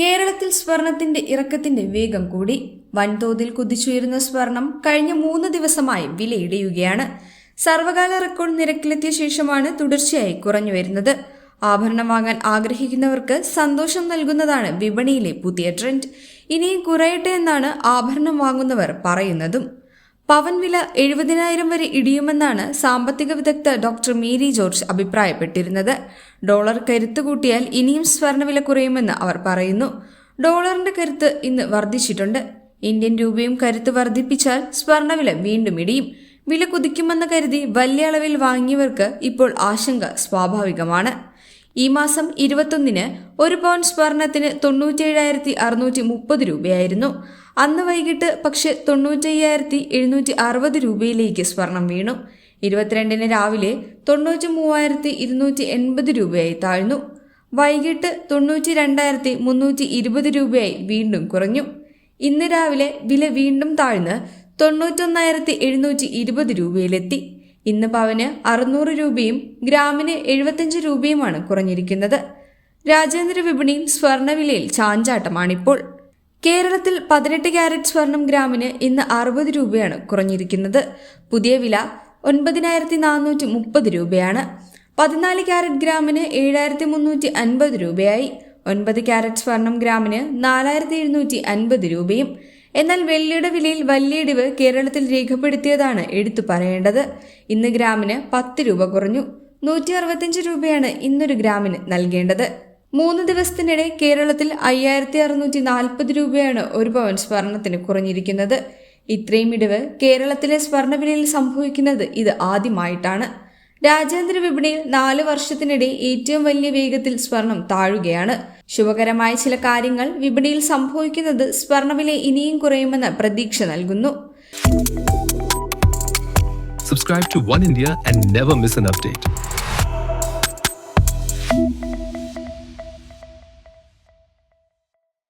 കേരളത്തിൽ സ്വർണത്തിന്റെ ഇറക്കത്തിന്റെ വേഗം കൂടി. വൻതോതിൽ കുതിച്ചുയരുന്ന സ്വർണം കഴിഞ്ഞ മൂന്ന് ദിവസമായി വിലയിടിയുകയാണ്. സർവകാല റെക്കോർഡ് നിരക്കിലെത്തിയ ശേഷമാണ് തുടർച്ചയായി കുറഞ്ഞു വരുന്നത്. ആഭരണം വാങ്ങാൻ ആഗ്രഹിക്കുന്നവർക്ക് സന്തോഷം നൽകുന്നതാണ് വിപണിയിലെ പുതിയ ട്രെൻഡ്. ഇനിയും കുറയട്ടെ എന്നാണ് ആഭരണം വാങ്ങുന്നവർ പറയുന്നതും. പവൻ വില എഴുപതിനായിരം വരെ ഇടിയുമെന്നാണ് സാമ്പത്തിക വിദഗ്ധ ഡോക്ടർ മേരി ജോർജ് അഭിപ്രായപ്പെട്ടിരുന്നത്. ഡോളർ കരുത്ത് കൂട്ടിയാൽ ഇനിയും സ്വർണവില കുറയുമെന്ന് അവർ പറയുന്നു. ഡോളറിന്റെ കരുത്ത് ഇന്ന് വർദ്ധിച്ചിട്ടുണ്ട്. ഇന്ത്യൻ രൂപയും കരുത്ത് വർദ്ധിപ്പിച്ചാൽ സ്വർണവില വീണ്ടും ഇടിയും. വില കുതിക്കുമെന്ന് കരുതി വലിയ അളവിൽ വാങ്ങിയവർക്ക് ഇപ്പോൾ ആശങ്ക സ്വാഭാവികമാണ്. ഈ മാസം ഇരുപത്തൊന്നിന് ഒരു പൗണ്ട് സ്വർണത്തിന് തൊണ്ണൂറ്റിയേഴായിരത്തി അറുന്നൂറ്റി മുപ്പത് രൂപയായിരുന്നു. അന്ന് വൈകിട്ട് പക്ഷേ തൊണ്ണൂറ്റയ്യായിരത്തി എഴുന്നൂറ്റി അറുപത് രൂപയിലേക്ക് സ്വർണം വീണു. ഇരുപത്തിരണ്ടിന് രാവിലെ തൊണ്ണൂറ്റി മൂവായിരത്തി ഇരുന്നൂറ്റി എൺപത് രൂപയായി താഴ്ന്നു. വൈകിട്ട് തൊണ്ണൂറ്റി രണ്ടായിരത്തി മുന്നൂറ്റി ഇരുപത് രൂപയായി വീണ്ടും കുറഞ്ഞു. ഇന്ന് രാവിലെ വില വീണ്ടും താഴ്ന്ന് തൊണ്ണൂറ്റൊന്നായിരത്തി എഴുന്നൂറ്റി ഇരുപത് രൂപയിലെത്തി. ഇന്ന് പവന് അറുന്നൂറ് രൂപയും ഗ്രാമിന് എഴുപത്തിയഞ്ച് രൂപയുമാണ് കുറഞ്ഞിരിക്കുന്നത്. രാജ്യാന്തര വിപണിയിൽ സ്വർണവിലയിൽ ചാഞ്ചാട്ടമാണിപ്പോൾ. കേരളത്തിൽ പതിനെട്ട് ക്യാരറ്റ് സ്വർണം ഗ്രാമിന് ഇന്ന് അറുപത് രൂപയാണ് കുറഞ്ഞിരിക്കുന്നത്. പുതിയ വില ഒൻപതിനായിരത്തി നാനൂറ്റി മുപ്പത് രൂപയാണ്. പതിനാല് ക്യാരറ്റ് ഗ്രാമിന് ഏഴായിരത്തി മുന്നൂറ്റി അൻപത് രൂപയായി. ഒൻപത് ക്യാരറ്റ് സ്വർണം ഗ്രാമിന് നാലായിരത്തി എഴുന്നൂറ്റി അൻപത് രൂപയും എന്നാൽ വെള്ളിയുടെ വിലയിൽ വലിയ ഇടിവ് കേരളത്തിൽ രേഖപ്പെടുത്തിയതാണ് എടുത്തു പറയേണ്ടത്. ഇന്ന് ഗ്രാമിന് പത്ത് രൂപ കുറഞ്ഞു. നൂറ്റി അറുപത്തിയഞ്ച് രൂപയാണ് ഇന്നൊരു ഗ്രാമിന് നൽകേണ്ടത്. മൂന്ന് ദിവസത്തിനിടെ കേരളത്തിൽ അയ്യായിരത്തി അറുന്നൂറ്റി നാൽപ്പത് രൂപയാണ് ഒരു പവൻ സ്വർണത്തിന് കുറഞ്ഞിരിക്കുന്നത്. ഇത്രയും ഇടിവ് കേരളത്തിലെ സ്വർണവിലയിൽ സംഭവിക്കുന്നത് ഇത് ആദ്യമായിട്ടാണ്. രാജ്യാന്തര വിപണിയിൽ നാല് വർഷത്തിനിടെ ഏറ്റവും വലിയ വേഗത്തിൽ സ്വർണം താഴുകയാണ്. ശുഭകരമായ ചില കാര്യങ്ങൾ വിപണിയിൽ സംഭവിക്കുന്നത് സ്വർണവില ഇനിയും കുറയുമെന്ന് പ്രതീക്ഷ നൽകുന്നു Subscribe to One India and never miss an update.